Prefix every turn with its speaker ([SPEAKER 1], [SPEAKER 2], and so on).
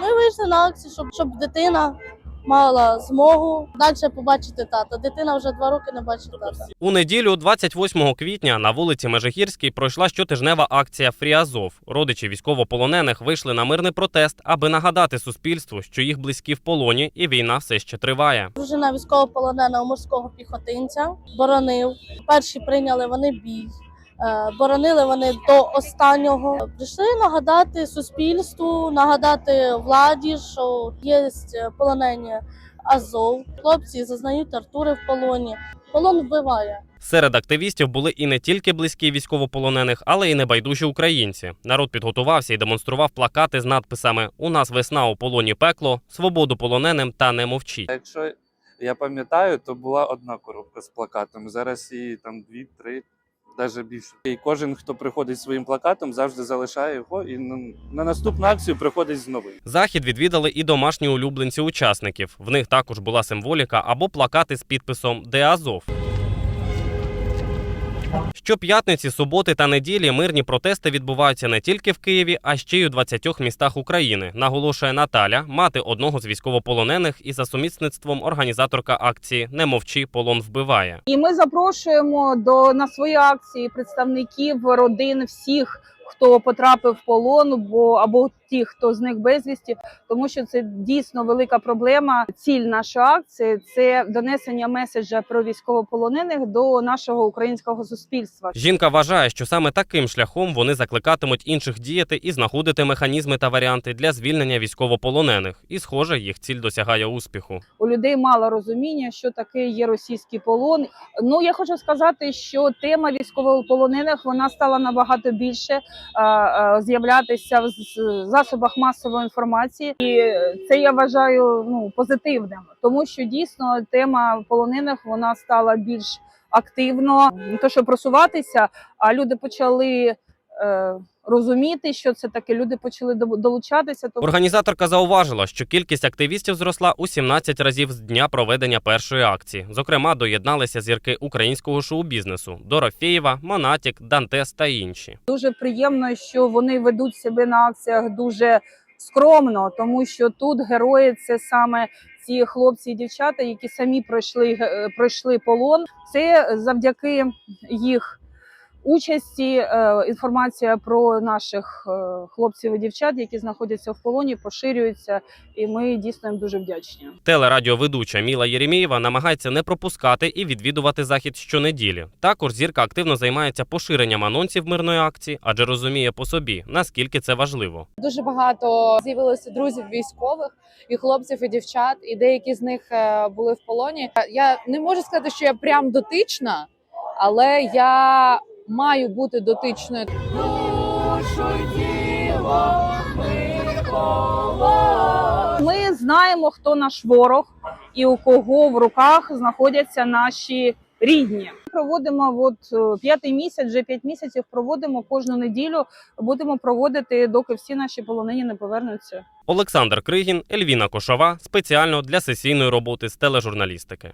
[SPEAKER 1] Ми вийшли на акцію, щоб, щоб дитина мала змогу далі побачити тата. Дитина вже два роки не бачить тата.
[SPEAKER 2] У неділю, 28 квітня, на вулиці Межигірській пройшла щотижнева акція Фрі Азов. Родичі військовополонених вийшли на мирний протест, аби нагадати суспільству, що їх близькі в полоні, і війна все ще триває.
[SPEAKER 1] Дружина військовополоненого морського піхотинця боронив. Перші прийняли вони бій. Е, Боронили вони до останнього. Прийшли нагадати суспільству, нагадати владі, що є полонені Азов. Хлопці зазнають тортури в полоні. Полон вбиває.
[SPEAKER 2] Серед активістів були і не тільки близькі військовополонених, але й небайдужі українці. Народ підготувався і демонстрував плакати з надписами У нас весна у полоні пекло, свободу полоненим та не мовчіть.
[SPEAKER 3] Якщо я пам'ятаю, то була одна коробка з плакатом. Зараз її там дві, три, навіть більше. І кожен, хто приходить своїм плакатом, завжди залишає його і на, на наступну акцію приходить з новим.
[SPEAKER 2] Захід відвідали і домашні улюбленці учасників. В них також була символіка або плакати з підписом Де Азов. Щоп'ятниці, суботи та неділі мирні протести відбуваються не тільки в Києві, а ще й у 20 містах України, наголошує Наталя, мати одного з військовополонених і за сумісництвом організаторка акції Не мовчи, полон вбиває.
[SPEAKER 4] І ми запрошуємо до на свої акції представників родин всіх, хто потрапив в полон, бо або ті, хто з них безвісті, тому що це дійсно велика проблема. Ціль нашої акції це донесення меседжа про військовополонених до нашого українського суспільства.
[SPEAKER 2] Жінка вважає, що саме таким шляхом вони закликатимуть інших діяти і знаходити механізми та варіанти для звільнення військовополонених. І, схоже, їх ціль досягає успіху.
[SPEAKER 4] У людей мало розуміння, що таке є російський полон. Ну я хочу сказати, що тема військовополонених вона стала набагато більше з'являтися в з- засобах масової інформації, і це я вважаю ну позитивним, тому що дійсно тема полонених вона стала більш активно, не то що просуватися, а люди почали. Е, розуміти, що це таке, люди почали до- долучатися. Тобто
[SPEAKER 2] Організаторка зауважила, що кількість активістів зросла у 17 разів з дня проведення першої акції. Зокрема, доєдналися зірки українського шоу-бізнесу Дорофєєва, Монатік, Дантес та інші.
[SPEAKER 4] дуже приємно, що вони ведуть себе на акціях дуже скромно, тому що тут герої це саме ці хлопці і дівчата, які самі пройшли пройшли полон. Це завдяки їх участі. е, Інформація про наших е, хлопців і дівчат, які знаходяться в полоні, поширюється, і ми дійсно їм дуже вдячні.
[SPEAKER 2] Телерадіоведуча Міла Єремєєва намагається не пропускати і відвідувати захід щонеділі. Також зірка активно займається поширенням анонсів мирної акції, адже розуміє по собі, наскільки це важливо.
[SPEAKER 5] Дуже багато з'явилося друзів військових і хлопців, і дівчат, і деякі з них е, були в полоні. Я не можу сказати, що я прям дотична, але я маю бути дотичною.
[SPEAKER 4] Ми знаємо, хто наш ворог і у кого в руках знаходяться наші рідні. Проводимо от е, п'ятий місяць, вже п'ять місяців проводимо кожну неділю. Будемо проводити, доки всі наші полонені не повернуться.
[SPEAKER 2] Олександр Кригін, Ельвіна Кошова спеціально для сесійної роботи з тележурналістики.